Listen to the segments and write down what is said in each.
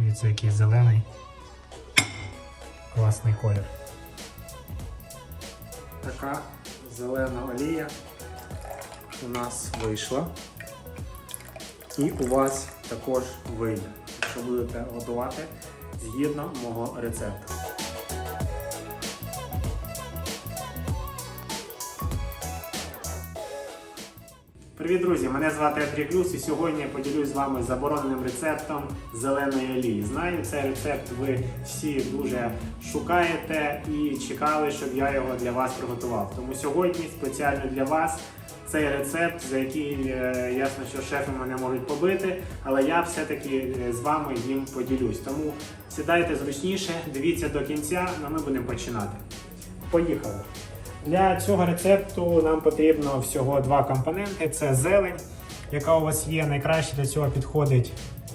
Дивіться, який зелений. Класний колір. Така зелена олія у нас вийшла. І у вас також вийде, якщо будете готувати згідно мого рецепту. Привіт, друзі! Мене звати Андрій Клюс і сьогодні я поділюсь з вами забороненим рецептом зеленої олії. Знаю, цей рецепт ви всі дуже шукаєте і чекали, щоб я його для вас приготував. Тому сьогодні спеціально для вас цей рецепт, за який е, ясно, що шефи мене можуть побити, але я все-таки е, з вами їм поділюсь. Тому сідайте зручніше, дивіться до кінця, а ми будемо починати. Поїхали! Для цього рецепту нам потрібно всього два компоненти: це зелень, яка у вас є. Найкраще для цього підходить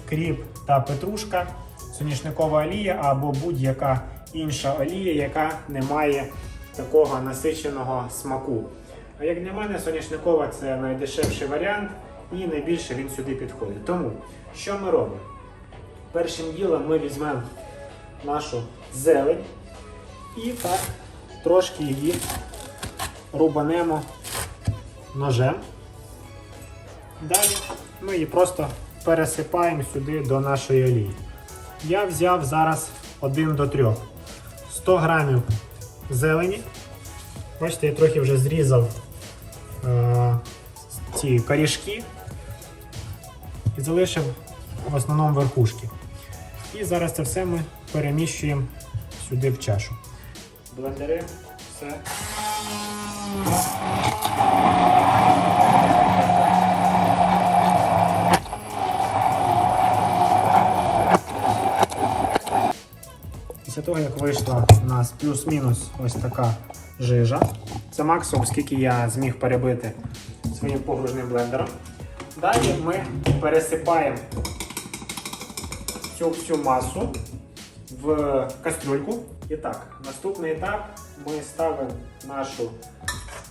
кріп та петрушка, соняшникова олія або будь-яка інша олія, яка не має такого насиченого смаку. А як для мене, соняшникова це найдешевший варіант і найбільше він сюди підходить. Тому що ми робимо? Першим ділом ми візьмемо нашу зелень і так трошки її рубанемо ножем. Далі ми її просто пересипаємо сюди до нашої олії. Я взяв зараз 1 до 3. 100 грамів зелені. Бачите, я трохи вже зрізав е, ці корішки і залишив в основному верхушки. І зараз це все ми переміщуємо сюди в чашу. Блендери, все. Після того, як вийшла у нас плюс-мінус ось така жижа, це максимум, скільки я зміг перебити своїм погружним блендером. Далі ми пересипаємо цю всю масу в кастрюльку. І так, наступний етап ми ставимо нашу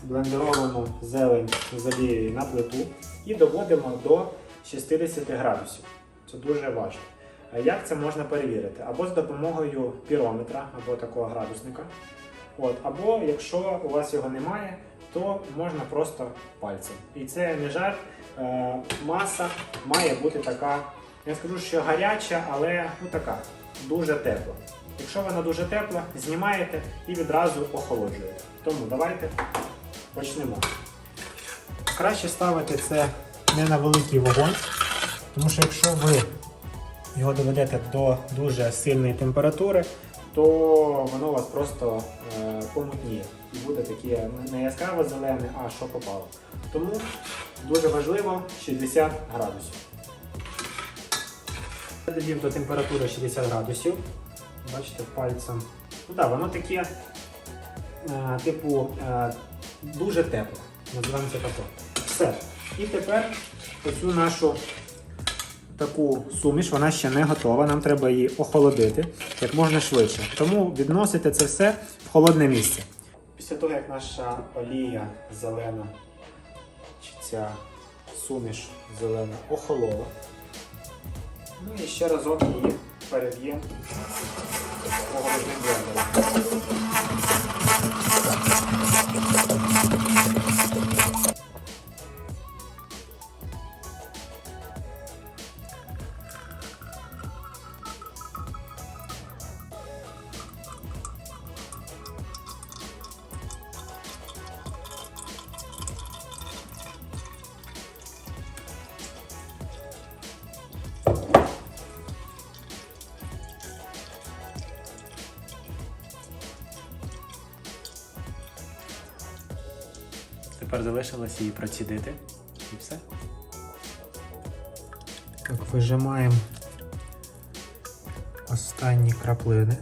блендеровану зелень з олією на плиту і доводимо до 60 градусів. Це дуже важливо. Як це можна перевірити? Або з допомогою пірометра, або такого градусника. От, або якщо у вас його немає, то можна просто пальцем. І це не жарт. Е, маса має бути така, я скажу, що гаряча, але ну така, дуже тепла. Якщо вона дуже тепла, знімаєте і відразу охолоджуєте. Тому давайте почнемо. Краще ставити це не на великий вогонь, тому що якщо ви його доведете до дуже сильної температури, то воно у вас просто е, помутніє і буде таке не яскраво зелене, а що попало. Тому дуже важливо 60 градусів. Довів до температури 60 градусів. Бачите, пальцем. Ну так, воно таке, е, типу, е, дуже тепле. Називаємо це тако. Все. І тепер оцю нашу таку суміш, вона ще не готова. Нам треба її охолодити як можна швидше. Тому відносите це все в холодне місце. Після того, як наша олія зелена, чи ця суміш зелена охолола, ну і ще разок її переб'ємо погружним блендером. Тепер залишилось її процідити і все. Так, вижимаємо останні краплини.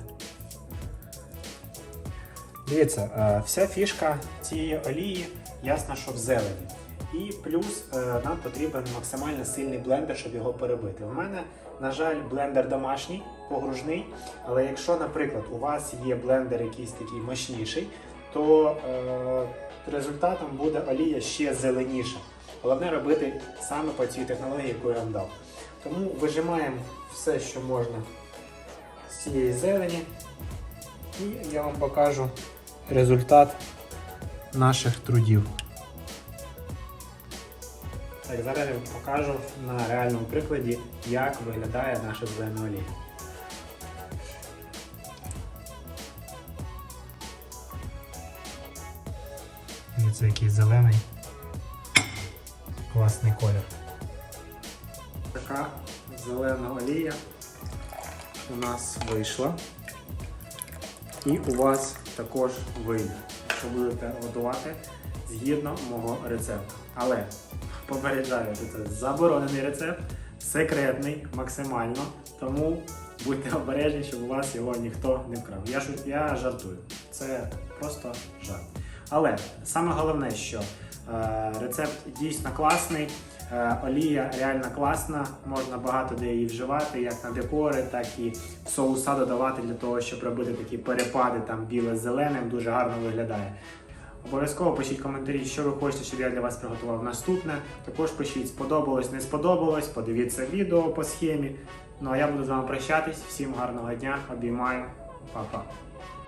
Дивіться, е, вся фішка цієї олії, ясно, що в зелені. І плюс е, нам потрібен максимально сильний блендер, щоб його перебити. У мене, на жаль, блендер домашній, погружний. Але якщо, наприклад, у вас є блендер якийсь такий мощніший, то е, результатом буде олія ще зеленіша. Головне робити саме по цій технології, яку я вам дав. Тому вижимаємо все, що можна з цієї зелені. І я вам покажу результат наших трудів. Так, зараз я вам покажу на реальному прикладі, як виглядає наша зелена олія. Дивіться, який зелений. Класний колір. Така зелена олія у нас вийшла. І у вас також вийде, якщо будете готувати згідно мого рецепту. Але попереджаю, що це заборонений рецепт, секретний максимально. Тому будьте обережні, щоб у вас його ніхто не вкрав. Я, я жартую. Це просто жарт. Але саме головне, що е, рецепт дійсно класний. Е, Олія реально класна, можна багато де її вживати, як на декори, так і соуса додавати для того, щоб робити такі перепади, там біле з зеленим, дуже гарно виглядає. Обов'язково пишіть коментарі, що ви хочете, щоб я для вас приготував наступне. Також пишіть, сподобалось, не сподобалось, подивіться відео по схемі. Ну а я буду з вами прощатись. Всім гарного дня, обіймаю, па-па.